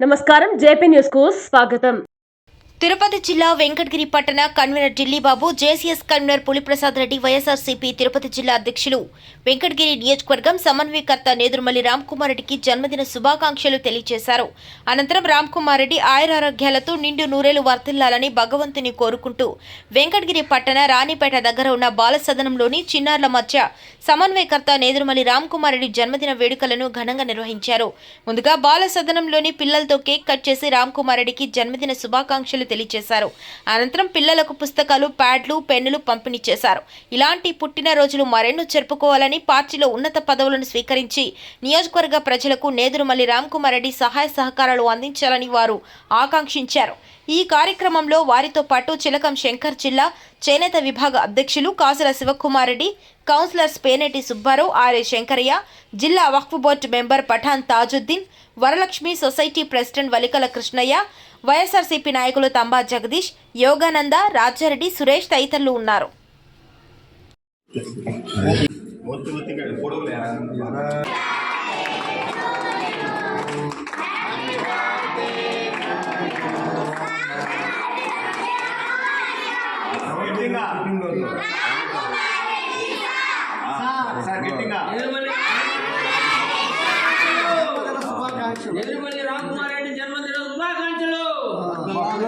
నమస్కారం JP news కు స్వాగతం తిరుపతి జిల్లా వెంకటగిరి పట్టణ convener Dillibabu JCS convener Puliprasad Reddy YSRCP Tirupati జిల్లా అధ్యక్షులు వెంకటగిరి నియోజకవర్గం సమన్వయకర్త నేదురుమల్లి రామ్కుమార్ రెడ్డికి జన్మదిన శుభాకాంక్షలు తెలియజేశారు. అనంతరం రామ్కుమార్ రెడ్డి ఆయురారోగ్యాలతో నిండు నూరేలు వర్తిల్లాలని భగవంతుని కోరుకుంటూ వెంకటగిరి పట్టణ రాణిపేట దగ్గర ఉన్న బాలసదనంలోని చిన్నారుల మధ్య సమన్వయకర్త నేదురుమల్లి రామ్కుమార్ రెడ్డి జన్మదిన వేడుకలను ఘనంగా నిర్వహించారు. ముందుగా బాలసదనంలోని పిల్లలతో కేక్ కట్ చేసి రామ్కుమార్ రెడ్డికి జన్మదిన శుభాకాంక్షలు తెలియజేశారు. అనంతరం పిల్లలకు పుస్తకాలు ప్యాడ్లు పెన్నులు పంపిణీ చేశారు. ఇలాంటి పుట్టినరోజులు మరెన్నో జరుపుకోవాలని పార్టీలో ఉన్నత పదవులను స్వీకరించి నియోజకవర్గ ప్రజలకు నేదురుమల్లి రామ్కుమార్ రెడ్డి సహాయ సహకారాలు అందించాలని వారు ఆకాంక్షించారు. ఈ కార్యక్రమంలో వారితో పాటు చిలకం శంకర్ జిల్లా చేనేత విభాగ అధ్యక్షులు కాసుల శివకుమార్ రెడ్డి కౌన్సిలర్స్ పేనేటి సుబ్బారావు ఆర్ఏ శంకరయ్య జిల్లా వక్ఫ్ board member Pathan Tajuddin Varalakshmi society president Valikala Krishnaiah YSRCP నాయకులు తంబా జగదీష్ యోగానంద రాజారెడ్డి సురేష్ తదితరులు ఉన్నారు. ఎదురుమల్లి శుభాకాంక్షలు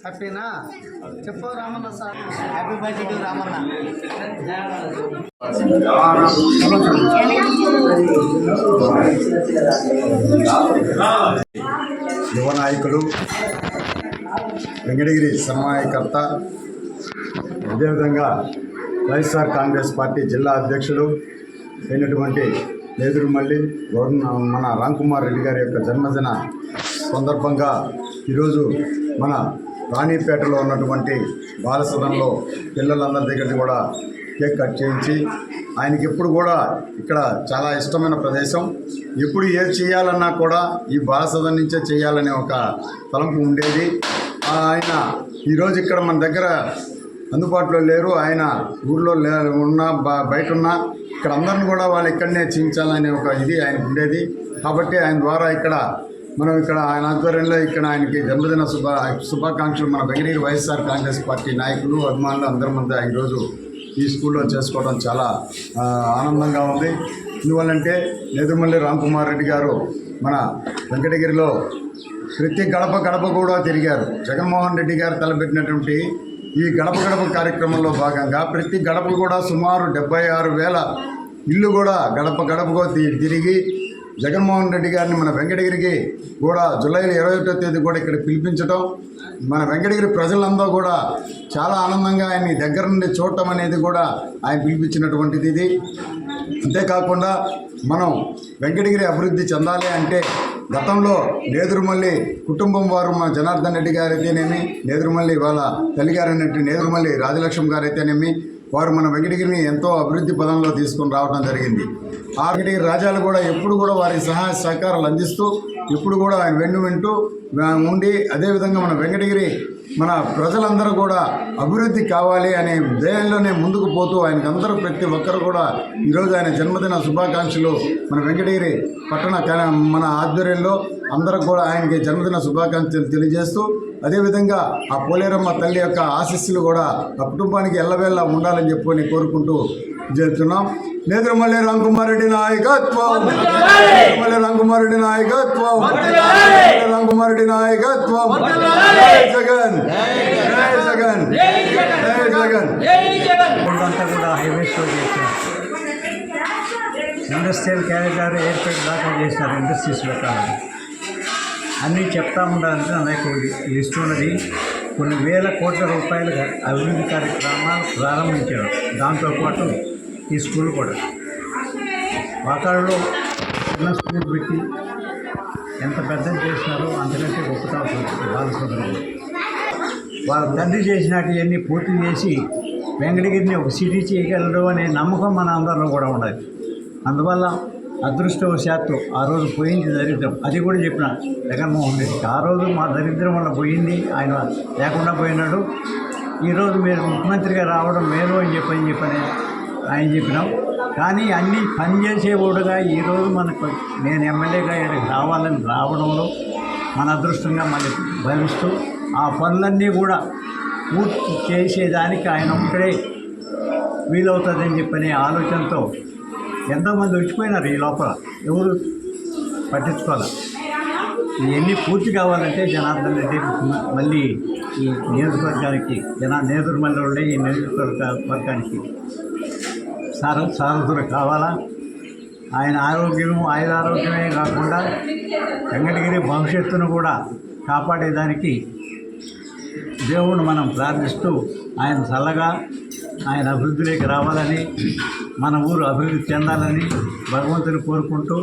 హ్యాపీనా చెప్పు Ramanna sir. Happy birthday to Ramanna యువ నాయకులు వెంకటగిరి సన్మాయకర్త అదేవిధంగా వైఎస్ఆర్ కాంగ్రెస్ పార్టీ జిల్లా అధ్యక్షులు అయినటువంటి నేదురుమల్లి గవర్న మన రామ్కుమార్ రెడ్డి గారి యొక్క జన్మదిన సందర్భంగా ఈరోజు మన రాణిపేటలో ఉన్నటువంటి బాలసదనంలో పిల్లలందరి దగ్గర కూడా కేక్ కట్ చేయించి ఆయనకి ఎప్పుడు కూడా ఇక్కడ చాలా ఇష్టమైన ప్రదేశం. ఎప్పుడు ఏది చేయాలన్నా కూడా ఈ బాలసదనం నుంచే చేయాలనే ఒక తలంపు ఉండేది. ఆయన ఈరోజు ఇక్కడ మన దగ్గర అందుబాటులో లేరు. ఆయన ఊర్లో లే ఉన్న బా బయట ఉన్న ఇక్కడ అందరిని కూడా వాళ్ళు ఇక్కడనే చించాలనే ఒక ఇది ఆయనకు ఉండేది. కాబట్టి ఆయన ద్వారా ఇక్కడ మనం ఇక్కడ ఆయన ఆధ్వర్యంలో ఇక్కడ ఆయనకి జన్మదిన శుభ శుభాకాంక్షలు మన వెంకటగిరి వైఎస్ఆర్ కాంగ్రెస్ పార్టీ నాయకులు అభిమానులు అందరి ముందు ఈరోజు ఈ స్కూల్లో చేసుకోవడం చాలా ఆనందంగా ఉంది. ఎందువల్లంటే నేదుమల్లి రామ్కుమార్ రెడ్డి గారు మన వెంకటగిరిలో ప్రతి గడప గడప కూడా తిరిగారు. జగన్మోహన్ రెడ్డి గారు తలపెట్టినటువంటి ఈ గడప గడప కార్యక్రమంలో భాగంగా ప్రతి గడప కూడా సుమారు డెబ్బై ఆరు వేల ఇల్లు కూడా గడప గడపగా తిరిగి జగన్మోహన్ రెడ్డి గారిని మన వెంకటగిరికి కూడా జూలై ఇరవై ఒకటో తేదీ కూడా ఇక్కడ పిలిపించడం మన వెంకటగిరి ప్రజలందరూ కూడా చాలా ఆనందంగా ఆయన్ని దగ్గర నుండి చూడటం అనేది కూడా ఆయన పిలిపించినటువంటిది ఇది. అంతేకాకుండా మనం వెంకటగిరి అభివృద్ధి చెందాలి అంటే గతంలో నేదురుమల్లి కుటుంబం వారు మా జనార్దన్ రెడ్డి గారైతేనేమి నేదురుమల్లి వాళ్ళ తల్లిగారు నేదురుమల్లి రాజలక్ష్మి గారైతేనేమి వారు మన వెంకటగిరిని ఎంతో అభివృద్ధి పదంలో తీసుకొని రావడం జరిగింది. ఆ వెంకటగిరి రాజాలు కూడా ఎప్పుడు కూడా వారికి సహాయ సహకారాలు అందిస్తూ ఎప్పుడు కూడా ఆయన వెన్ను వింటూ ఉండి అదేవిధంగా మన వెంకటగిరి మన ప్రజలందరూ కూడా అభివృద్ధి కావాలి అనే ధ్యేయంలోనే ముందుకు పోతూ ఆయనకు అందరూ ప్రతి ఒక్కరు కూడా ఈరోజు ఆయన జన్మదిన శుభాకాంక్షలు మన వెంకటగిరి పట్టణ మన ఆధ్వర్యంలో అందరూ కూడా ఆయనకి జన్మదిన శుభాకాంక్షలు తెలియజేస్తూ అదేవిధంగా ఆ పోలేరమ్మ తల్లి యొక్క ఆశీస్సులు కూడా ఆ కుటుంబానికి ఎల్లవేళ ఉండాలని చెప్పని కోరుకుంటూ చేస్తున్నాం నేత్రమల్లి రామ్కుమార్ రెడ్డి నాయకత్వం నేత్రమల్లి రామ్కుమార్ రెడ్డి నాయకత్వం! రెడ్డి నాయకత్వం. జై జగన్. జై జగన్. జై జగన్. కూడా చేశారు. ఇండస్ట్రియల్ క్యారిడార్ ఎయిర్పోర్ట్ దాకా చేసినారు ఇండస్ట్రీస్ పెట్టాలని అన్నీ చెప్తా ఉండాలంటే నా దగ్గర ఒక లిస్ట్ ఉన్నది. కొన్ని వేల కోట్ల రూపాయల అభివృద్ధి కార్యక్రమాలు ప్రారంభించారు. దాంతోపాటు ఈ స్కూల్ కూడా. వాకాడులో చిన్న స్కూల్ పెట్టి ఎంత పెద్దది చేసినారో అంతకంటే గొప్పతా బాలసుబ్రహ్మణ్యం వాళ్ళ తండ్రి చేసినట్టు పూర్తి చేసి వెంకటగిరిని ఒక సిటీ చేయగలడు అనే నమ్మకం మన అందరిలో కూడా ఉండాలి. అందువల్ల అదృష్టవశాత్తు ఆ రోజు పోయింది దరిద్రం. అది కూడా చెప్పిన జగన్మోహన్ రెడ్డికి ఆ రోజు మా దరిద్రం వల్ల పోయింది ఆయన లేకుండా పోయినాడు. ఈరోజు మీరు ముఖ్యమంత్రిగా రావడం మేలు అని చెప్పని చెప్పని ఆయన చెప్పినాం. కానీ అన్నీ పనిచేసేవాడుగా ఈరోజు మనకు నేను ఎమ్మెల్యేగా ఇక్కడికి రావాలని రావడంలో మన అదృష్టంగా మళ్ళీ భవిస్తూ ఆ పనులన్నీ కూడా పూర్తి చేసేదానికి ఆయన ఒక్కడే వీలవుతుందని చెప్పనే ఆలోచనతో ఎంతోమంది వచ్చిపోయినారు ఈ లోపల. ఎవరు పట్టించుకోవాలి? ఇవన్నీ పూర్తి కావాలంటే జనార్దన్ రెడ్డి మళ్ళీ ఈ నియోజకవర్గానికి జనా నేదురుమల్లి ఉండే ఈ నియోజకవర్గ వర్గానికి సార సారథులు కావాలా? ఆయన ఆరోగ్యం ఆయన ఆరోగ్యమే కాకుండా వెంకటగిరి భవిష్యత్తును కూడా కాపాడేదానికి దేవుణ్ణి మనం ప్రార్థిస్తూ ఆయన చల్లగా ఆయన అభివృద్ధిలోకి రావాలని మన ఊరు అభివృద్ధి చెందాలని భగవంతుని కోరుకుంటూ